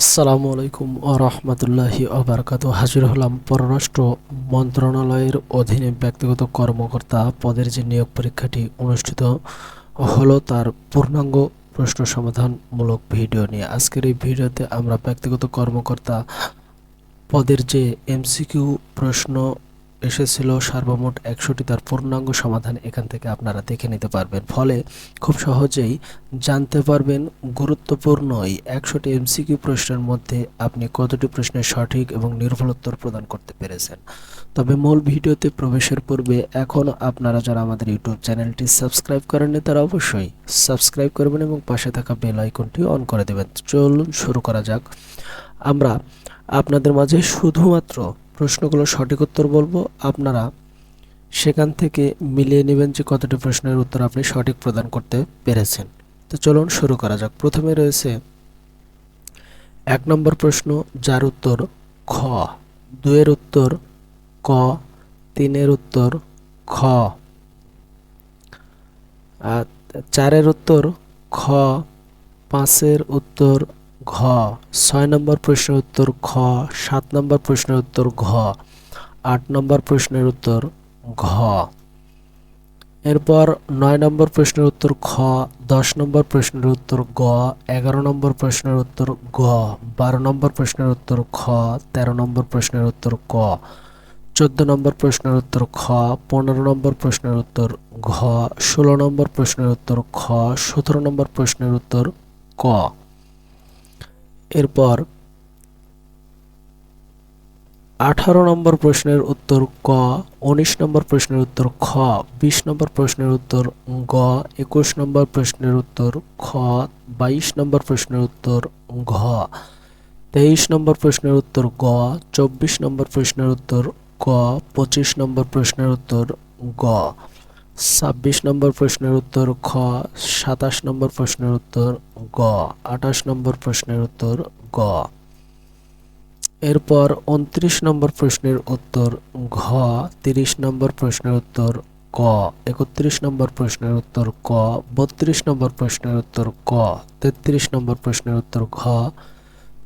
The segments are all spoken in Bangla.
আসসালামু আলাইকুম ও রহমতুল্লাহি আবরকাত হাজির হলাম পররাষ্ট্র মন্ত্রণালয়ের অধীনে ব্যক্তিগত কর্মকর্তা পদের যে নিয়োগ পরীক্ষাটি অনুষ্ঠিত হলো তার পূর্ণাঙ্গ প্রশ্ন সমাধানমূলক ভিডিও নিয়ে। আজকের এই ভিডিওতে আমরা ব্যক্তিগত কর্মকর্তা পদের যে এমসিকিউ প্রশ্ন এসেছিল সর্বমোট একশোটি তার পূর্ণাঙ্গ সমাধান এখান থেকে আপনারা দেখে নিতে পারবেন। ফলে খুব সহজেই জানতে পারবেন গুরুত্বপূর্ণ এই একশোটি এমসিকিউ প্রশ্নের মধ্যে আপনি কতটি প্রশ্নের সঠিক এবং নির্ভুল প্রদান করতে পেরেছেন। তবে মূল ভিডিওতে প্রবেশের পূর্বে এখনও আপনারা যারা আমাদের ইউটিউব চ্যানেলটি সাবস্ক্রাইব করেননি, তারা অবশ্যই সাবস্ক্রাইব করবেন এবং পাশে থাকা বেল আইকনটি অন করে দেবেন। চলুন শুরু করা যাক। আমরা আপনাদের মাঝে শুধুমাত্র প্রশ্নগুলো সঠিক উত্তর বলব। আপনারা সেখান থেকে মিলিয়ে নেবেন যে কতটি প্রশ্নের উত্তর আপনি সঠিক প্রদান করতে পেরেছেন। তো চলুন শুরু করা যাক। প্রথমে রয়েছে এক নম্বর প্রশ্ন, যার উত্তর খ। দুয়ের উত্তর ক, তিনের উত্তর খ। চারের উত্তর খ, পাঁচের উত্তর ঘ ছয় নম্বর প্রশ্নের উত্তর খ সাত নম্বর প্রশ্নের উত্তর ঘ আট নম্বর প্রশ্নের উত্তর ঘ এরপর নয় নম্বর প্রশ্নের উত্তর খ দশ নম্বর প্রশ্নের উত্তর গ এগারো নম্বর প্রশ্নের উত্তর গ বারো নম্বর প্রশ্নের উত্তর খ তেরো নম্বর প্রশ্নের উত্তর ক চোদ্দ নম্বর প্রশ্নের উত্তর খ পনেরো নম্বর প্রশ্নের উত্তর ঘ ষোলো নম্বর প্রশ্নের উত্তর খ সতেরো নম্বর প্রশ্নের উত্তর ক এরপর আঠারো নম্বর প্রশ্নের উত্তর ক, উনিশ নম্বর প্রশ্নের উত্তর খ, বিশ নম্বর প্রশ্নের উত্তর গ, একুশ নম্বর প্রশ্নের উত্তর খ, বাইশ নম্বর প্রশ্নের উত্তর ঘ, তেইশ নম্বর প্রশ্নের উত্তর গ, চব্বিশ নম্বর প্রশ্নের উত্তর ক, পঁচিশ নম্বর প্রশ্নের উত্তর গ। ছাব্বিশ নম্বর প্রশ্নের উত্তর খ, সাতাশ নম্বর প্রশ্নের উত্তর গ, আঠাশ নম্বর প্রশ্নের উত্তর গ। এরপর উনত্রিশ নম্বর প্রশ্নের উত্তর ঘ, তিরিশ নম্বর প্রশ্নের উত্তর ক, একত্রিশ নম্বর প্রশ্নের উত্তর ক, বত্রিশ নম্বর প্রশ্নের উত্তর ক, তেত্রিশ নম্বর প্রশ্নের উত্তর ঘ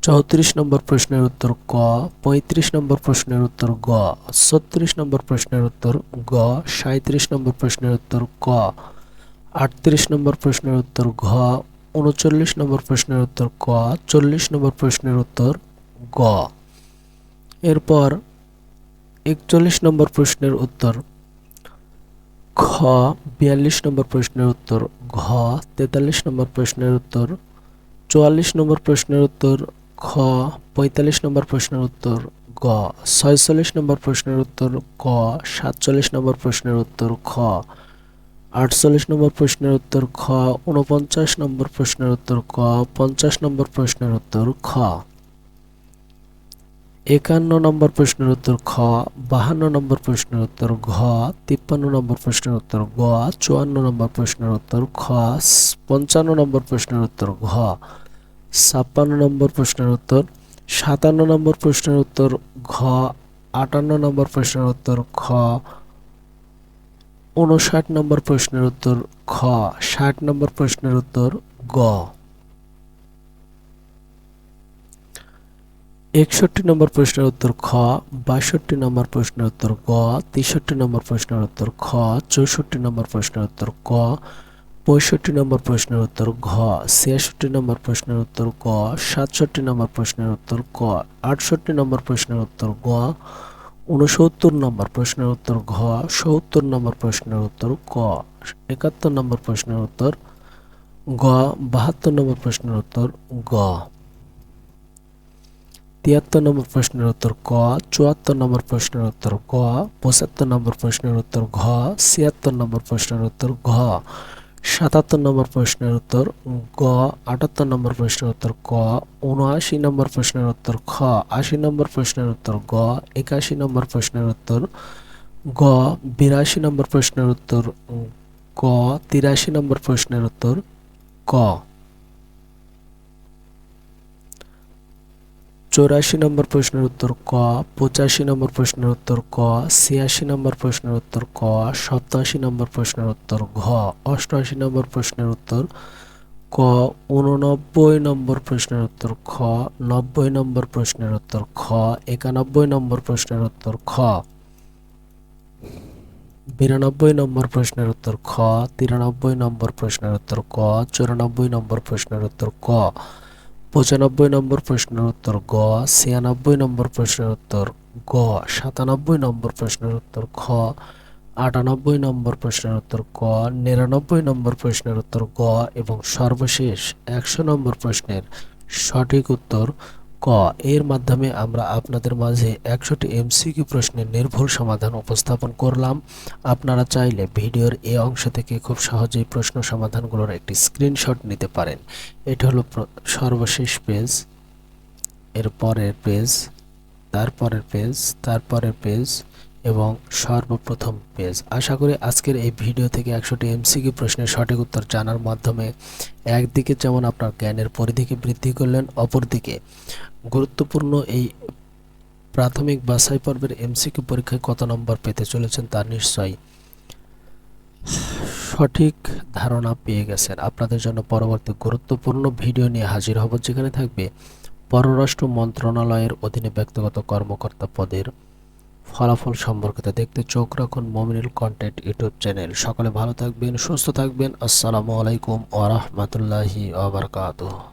চৌত্রিশ নম্বর প্রশ্নের উত্তর ক পঁয়ত্রিশ নম্বর প্রশ্নের উত্তর গ ছত্রিশ নম্বর প্রশ্নের উত্তর গ সাঁত্রিশ নম্বর প্রশ্নের উত্তর ক আটত্রিশ নম্বর প্রশ্নের উত্তর ঘ উনচল্লিশ নম্বর প্রশ্নের উত্তর ক চল্লিশ নম্বর প্রশ্নের উত্তর গ এরপর একচল্লিশ নম্বর প্রশ্নের উত্তর খ বিয়াল্লিশ নম্বর প্রশ্নের উত্তর ঘ তেতাল্লিশ নম্বর প্রশ্নের উত্তর চুয়াল্লিশ নম্বর প্রশ্নের উত্তর খ পঁয়তাল্লিশ নম্বর প্রশ্নের উত্তর গ ছয়চল্লিশ নম্বর প্রশ্নের উত্তর ক সাতচল্লিশ নম্বর প্রশ্নের উত্তর খ আটচল্লিশ নম্বর প্রশ্নের উত্তর খ উনপঞ্চাশ নম্বর প্রশ্নের উত্তর ক পঞ্চাশ নম্বর প্রশ্নের উত্তর খ একান্ন নম্বর প্রশ্নের উত্তর খ বাহান্ন নম্বর প্রশ্নের উত্তর ঘ তিপ্পান্ন নম্বর প্রশ্নের উত্তর গ চুয়ান্ন নম্বর প্রশ্নের উত্তর খ পঞ্চান্ন নম্বর প্রশ্নের উত্তর ঘ ছাপ্পান্ন নম্বর প্রশ্নের উত্তর, সাতান্ন নম্বর প্রশ্নের উত্তর, ঘ, আটান্ন নম্বর প্রশ্নের উত্তর, খ উনষাট নম্বর প্রশ্নের উত্তর, খ, ষাট নম্বর প্রশ্নের উত্তর, গ। একষট্টি নম্বর প্রশ্নের উত্তর, খ, বাষট্টি নম্বর প্রশ্নের উত্তর, গ, তেষট্টি নম্বর প্রশ্নের উত্তর, খ, চৌষট্টি নম্বর প্রশ্নের উত্তর, ক পঁয়ষট্টি নম্বর প্রশ্নের উত্তর ঘ ছিয়াষট্টি নম্বর প্রশ্নের উত্তর ক সাতষট্টি নম্বর প্রশ্নের উত্তর ক আটষট্টি নম্বর প্রশ্নের উত্তর গ উনসত্তর নম্বর প্রশ্নের উত্তর ঘ সত্তর নম্বর প্রশ্নের উত্তর ক একাত্তর নম্বর প্রশ্নের উত্তর গ বাহাত্তর নম্বর প্রশ্নের উত্তর গ তিয়াত্তর নম্বর প্রশ্নের উত্তর ক চুয়াত্তর নম্বর প্রশ্নের উত্তর ক পঁচাত্তর নম্বর প্রশ্নের উত্তর ঘ ছিয়াত্তর নম্বর প্রশ্নের উত্তর ঘ সাতাত্তর নম্বর প্রশ্নের উত্তর গ, আটাত্তর নম্বর প্রশ্নের উত্তর ক, উনআশি নম্বর প্রশ্নের উত্তর খ, আশি নম্বর প্রশ্নের উত্তর গ, একাশি নম্বর প্রশ্নের উত্তর গ, বিরাশি নম্বর প্রশ্নের উত্তর ক তিরাশি নম্বর প্রশ্নের উত্তর ক। চৌরাশি নম্বর প্রশ্নের উত্তর ক পঁচাশি নম্বর প্রশ্নের উত্তর ক ছিয়াশি নম্বর প্রশ্নের উত্তর ক সপ্তাশি নম্বর প্রশ্নের উত্তর ঘ অষ্টআশি নম্বর প্রশ্নের উত্তর ক উননব্বই নম্বর প্রশ্নের উত্তর খ নব্বই নম্বর প্রশ্নের উত্তর খ একানব্বই নম্বর প্রশ্নের উত্তর খ বিরানব্বই নম্বর প্রশ্নের উত্তর খ তিরানব্বই নম্বর প্রশ্নের উত্তর ক চুরানব্বই নম্বর প্রশ্নের উত্তর ক পঁচানব্বই নম্বর প্রশ্নের উত্তর গ, ছিয়ানব্বই নম্বর প্রশ্নের উত্তর গ, সাতানব্বই নম্বর প্রশ্নের উত্তর খ, আটানব্বই নম্বর প্রশ্নের উত্তর ক, নিরানব্বই নম্বর প্রশ্নের উত্তর গ এবং সর্বশেষ একশো নম্বর প্রশ্নের সঠিক উত্তর ক, এর মাধ্যমে আমরা আপনাদের মাঝে একশোটি এমসিকিউ প্রশ্নের নির্ভুল সমাধান উপস্থাপন করলাম। আপনারা চাইলে ভিডিওর এ অংশ থেকে খুব সহজেই প্রশ্ন সমাধানগুলোর একটি স্ক্রিনশট নিতে পারেন। এটি হলো সর্বশেষ পেজ, এর পরের পেজ, তারপরের পেজ তারপরের পেজ এবং সর্বপ্রথম পেজ। আশা করি আজকের এই ভিডিও থেকে একশোটি এমসিকিউ প্রশ্নের সঠিক উত্তর জানার মাধ্যমে একদিকে যেমন আপনার জ্ঞানের পরিধিকে বৃদ্ধি করলেন, অপরদিকে গুরুত্বপূর্ণ এই প্রাথমিক বাছাই পর্বের এমসিকিউ পরীক্ষায় কত নম্বর পেতে চলেছেন তা নিশ্চয়ই সঠিক ধারণা পেয়ে গেছেন। আপনাদের জন্য পরবর্তী গুরুত্বপূর্ণ ভিডিও নিয়ে হাজির হব যেখানে থাকবে পররাষ্ট্র মন্ত্রণালয়ের অধীনে ব্যক্তিগত কর্মকর্তা পদের ফলাফল সম্পর্কিত দেখতে চোখ রাখুন মমিনুল কন্টেন্ট ইউটিউব চ্যানেল। সকলে ভালো থাকবেন, সুস্থ থাকবেন। আসসালামু আলাইকুম ওয়া বারাকাতুহু।